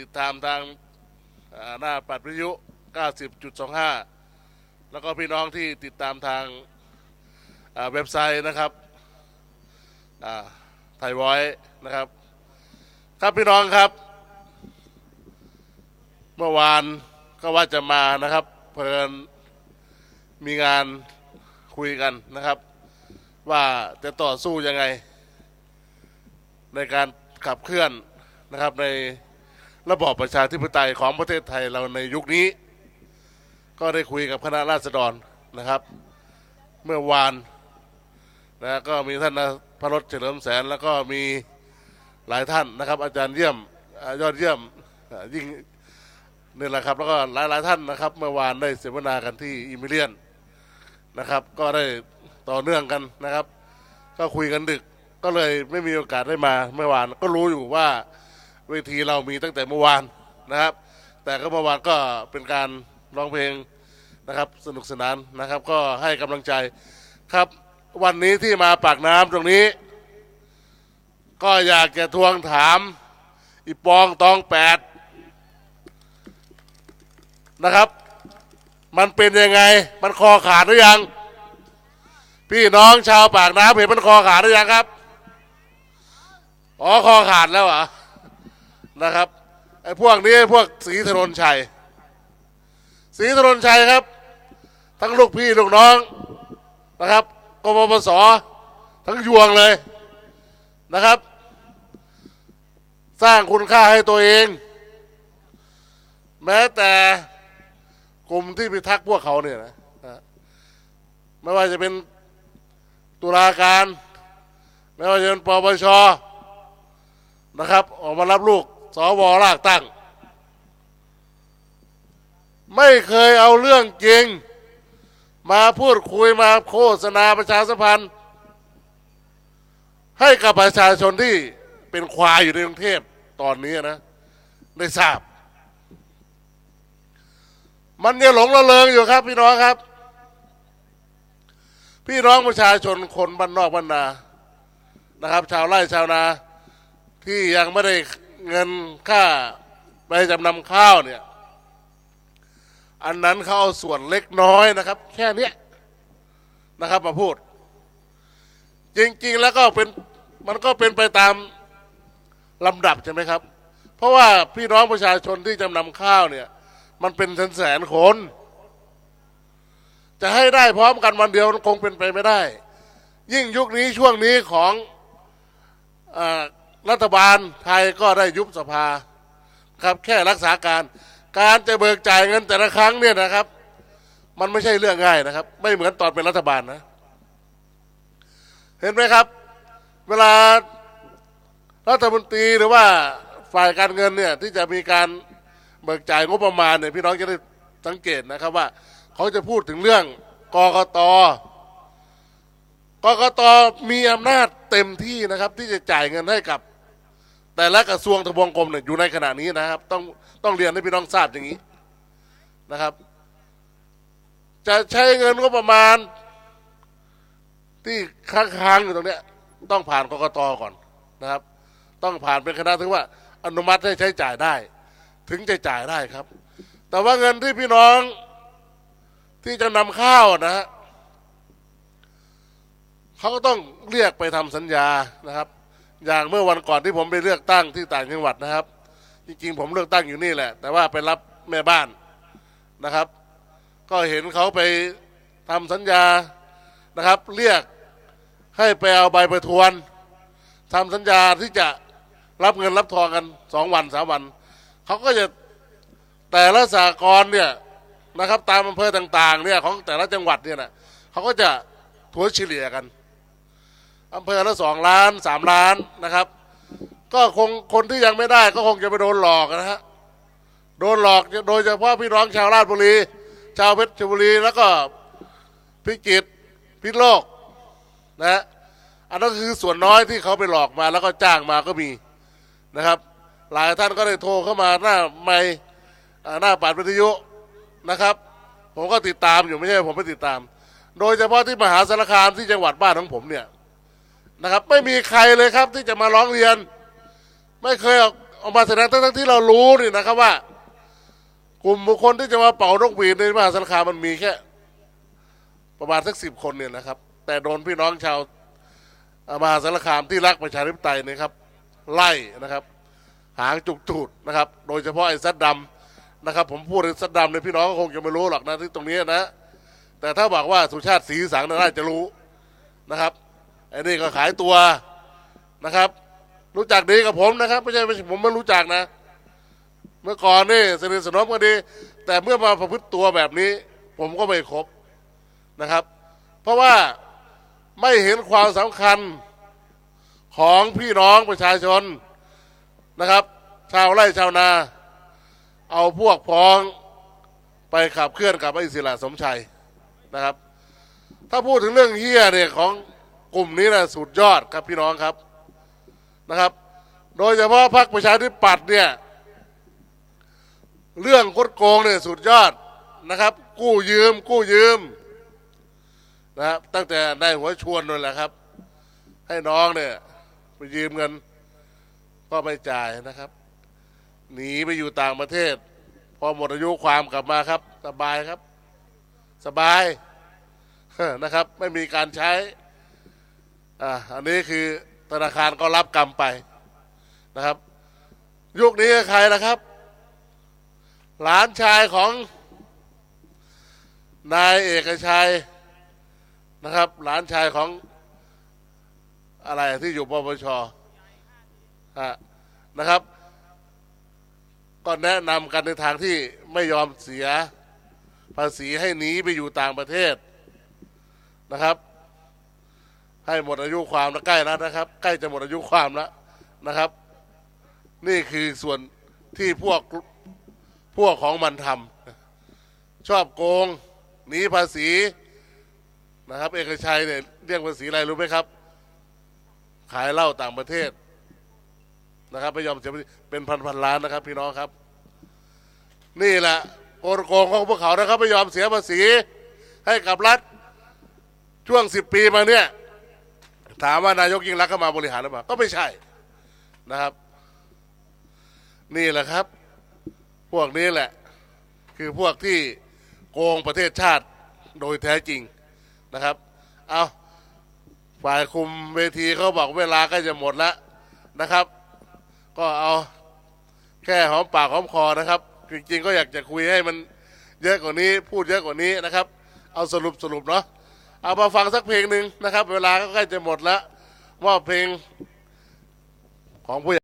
ติดตามทางหน้าปัดวิทยุ 90.25 แล้วก็พี่น้องที่ติดตามทางเว็บไซต์นะครับไทยวอยนะครับ ครับพี่น้องครับ เมื่อวานก็ว่าจะมานะครับ เพลินมีงานคุยกันนะครับ ว่าจะต่อสู้ยังไง ในการขับเคลื่อนนะครับใน ระบอบประชาธิปไตยของประเทศไทยเราในยุคนี้ ก็ได้คุยกับคณะราษฎรนะครับ เมื่อวานนะก็มีท่านพระรถเฉลิมแสนแล้วก็มีหลายท่านนะครับ อาจารย์เยี่ยมยอดเยี่ยมยิ่งนี่แหละครับ แล้วก็หลายหลายท่านนะครับ เมื่อวานได้เสวนากันที่อิมิเลียนนะครับ ก็ได้ต่อเนื่องกันนะครับ ก็คุยกันดึกก็เลยไม่มีโอกาสได้มาเมื่อวานก็รู้อยู่ว่า เวทีเรามีตั้งแต่เมื่อวานนะครับ แต่ก็เมื่อวานก็เป็นการร้องเพลงนะครับสนุกสนานนะครับ ก็ให้กำลังใจครับวันนี้ที่มาปากน้ำตรงนี้ ก็อยากจะทวงถามอีปองตองแปดนะครับ มันเป็นยังไง มันคอขาดหรือยัง พี่น้องชาวปากน้ำเห็นมันคอขาดหรือยังครับ อ๋อ คอขาดแล้วเหรอ นะครับไอ้พวกนี้พวกสีถนนชัยสีถนนชัยครับ ทั้งลูกพี่ลูกน้องนะครับกบปสทั้งยวงเลยนะครับ สร้างคุณค่าให้ตัวเอง แม้แต่กลุ่มที่พิทักษ์พวกเขาเนี่ยนะไม่ว่าจะเป็นตุลาการ ไม่ว่าจะเป็นปปชนะครับ ออกมารับลูก สวรากตั้ง ไม่เคยเอาเรื่องจริง มาพูดคุยมาโฆษณาประชาสัมพันธ์ ให้กับประชาชนที่เป็นควายอยู่ในกรุงเทพตอนนี้นะ ได้ทราบ มันยังหลงระเริงอยู่ครับ พี่น้องครับ พี่น้องประชาชนคนบ้านนอกบ้านนานะครับ ชาวไร่ชาวนาที่ยังไม่ได้ เงินค่าไปจำนำข้าวเนี่ย อันนั้นเขาเอาส่วนเล็กน้อยนะครับ แค่นี้นะครับมาพูด จริง ๆ แล้วก็เป็นมันก็เป็นไปตามลำดับใช่ไหมครับ เพราะว่าพี่น้องประชาชนที่จำนำข้าวเนี่ย มันเป็นแสนแสนคน จะให้ได้พร้อมกันวันเดียวคงเป็นไปไม่ได้ ยิ่งยุคนี้ช่วงนี้ของอา รัฐบาลไทยก็ได้ยุบสภาครับแค่รักษาการการจะเบิกจ่ายเงินแต่ละครั้งเนี่ยนะครับ มันไม่ใช่เรื่องง่ายนะครับ ไม่เหมือนตอนเป็นรัฐบาลนะ เห็นไหมครับ เวลารัฐมนตรีหรือว่าฝ่ายการเงินเนี่ยที่จะมีการเบิกจ่ายงบประมาณเนี่ยพี่น้องจะได้สังเกตนะครับว่า เขาจะพูดถึงเรื่องกกต กกตมีอำนาจเต็มที่นะครับ ที่จะจ่ายเงินให้กับ แต่ละกระทรวงทบวงกรมเนี่ยอยู่ในขณะนี้นะครับ ต้องต้องเรียนให้พี่น้องทราบอย่างนี้นะครับ จะใช้เงินงบประมาณ ที่ค้างๆอยู่ตรงเนี้ย ต้องผ่านกกตก่อนนะครับ ต้องผ่านเป็นคณะถึงว่า อนุมัติให้ใช้จ่ายได้ ถึงจะจ่ายได้ครับ แต่ว่าเงินที่พี่น้องที่จะนำข้าวนะฮะ เขาก็ต้องเรียกไปทำสัญญานะครับ อย่างเมื่อวันก่อนที่ผมไปเลือกตั้งที่ต่างจังหวัดนะครับ จริงๆ ผมเลือกตั้งอยู่นี่แหละ แต่ว่าไปรับแม่บ้านนะครับ ก็เห็นเขาไปทำสัญญานะครับ เรียกให้ไปเอาใบประทวนทำสัญญาที่จะรับเงินรับทองกันสองวันสามวันเขาก็จะแต่ละสากรเนี่ยนะครับ ตามอำเภอต่างๆเนี่ยของแต่ละจังหวัดเนี่ยนะเขาก็จะถัวเฉลี่ยกัน อำเภอละสองล้านสามล้านนะครับ ก็คงคนที่ยังไม่ได้ก็คงจะไปโดนหลอกนะฮะโดนหลอกโดยเฉพาะพี่น้องชาวราชบุรี ชาวเพชรบุรีแล้วก็พิจิตรพิษโลกนะฮะอันนั้นคือส่วนน้อยที่เขาไปหลอกมาแล้วก็จ้างมาก็มีนะครับ หลายท่านก็ได้โทรเข้ามาหน้าไม่หน้าปัดวิทยุนะครับ ผมก็ติดตามอยู่ไม่ใช่ผมไม่ติดตาม โดยเฉพาะที่มหาสารคามที่จังหวัดบ้านของผมเนี่ย นะครับ ไม่มีใครเลยครับที่จะมาร้องเรียน ไม่เคยเอาออกมาแสดงทั้งๆที่เรารู้นี่นะครับว่า กลุ่มบุคคลที่จะมาเป่านกหวีดในมหาสารคามมันมีแค่ ประมาณสักสิบคนเนี่ยนะครับ แต่โดนพี่น้องชาวมหาสารคามที่รักประชาธิปไตยเนะครับ ไล่นะครับ หางจุกจูดนะครับ โดยเฉพาะไอ้ซัดดำนะครับ ผมพูดถึงซัดดำเนี่ยพี่น้องก็คงจะไม่รู้หรอกนะที่ตรงนี้นะแต่ถ้าบอกว่าสุชาติศรีสังน่าจะรู้นะครับ ไอ้นี่ก็ขายตัวนะครับ รู้จักดีกับผมนะครับ ไม่ใช่ไม่ใช่ผมไม่รู้จักนะ เมื่อก่อนนี่สนิทสนมกันดี แต่เมื่อมาประพฤติตัวแบบนี้ ผมก็ไม่ครบนะครับ เพราะว่าไม่เห็นความสำคัญของพี่น้องประชาชนนะครับ ชาวไร่ชาวนา เอาพวกพ้องไปขับเคลื่อนกับไอ้ศิลาสมชัยนะครับ ถ้าพูดถึงเรื่องเฮียเนี่ยของ กลุ่มนี้นะสุดยอดครับพี่น้องครับนะครับ โดยเฉพาะพรรคประชาธิปัตย์เนี่ยเรื่องคดโกงเนี่ยสุดยอดนะครับ กู้ยืม กู้ยืมนะครับตั้งแต่ได้หัวชวนนั่นแหละครับ ให้น้องเนี่ยไปยืมเงินก็ไม่จ่ายนะครับ หนีไปอยู่ต่างประเทศ พอหมดอายุความกลับมาครับ สบายครับ สบายนะครับ ไม่มีการใช้ อ่าอันนี้คือธนาคารก็รับกรรมไปนะครับ ยุคนี้ใครนะครับ หลานชายของนายเอกชัยนะครับ หลานชายของอะไรที่อยู่ปปชฮะนะครับ ก็แนะนำกันในทางที่ไม่ยอมเสียภาษีให้หนีไปอยู่ต่างประเทศนะครับ ให้หมดอายุความแล้วใกล้แล้วนะครับ ใกล้จะหมดอายุความแล้วนะครับ นี่คือส่วนที่พวกพวกของมันทำชอบโกงหนีภาษีนะครับ เอกชัยเนี่ยเรียกภาษีอะไรรู้ไหมครับ ขายเหล้าต่างประเทศนะครับไม่ยอมเสียภาษีเป็นพันพันล้านนะครับ พี่น้องครับ นี่แหละโกงโกงของพวกเขานะครับไม่ยอมเสียภาษีให้กับรัฐช่วงสิบปีมาเนี่ย ถามว่านายกยิ่งรักเข้ามาบริหารหรือเปล่าก็ไม่ใช่นะครับ นี่แหละครับ พวกนี้แหละ คือพวกที่โกงประเทศชาติโดยแท้จริงนะครับ เอาฝ่ายคุมเวทีเขาบอกเวลาก็จะหมดแล้วนะครับ ก็เอาแค่หอมปากหอมคอนะครับ จริงๆ ก็อยากจะคุยให้มันเยอะกว่านี้พูดเยอะกว่านี้นะครับ เอาสรุปสรุปเนาะ เอามาฟังสักเพลงหนึ่งนะครับ เวลาก็ใกล้จะหมดแล้วมอบเพลงของผู้หญ่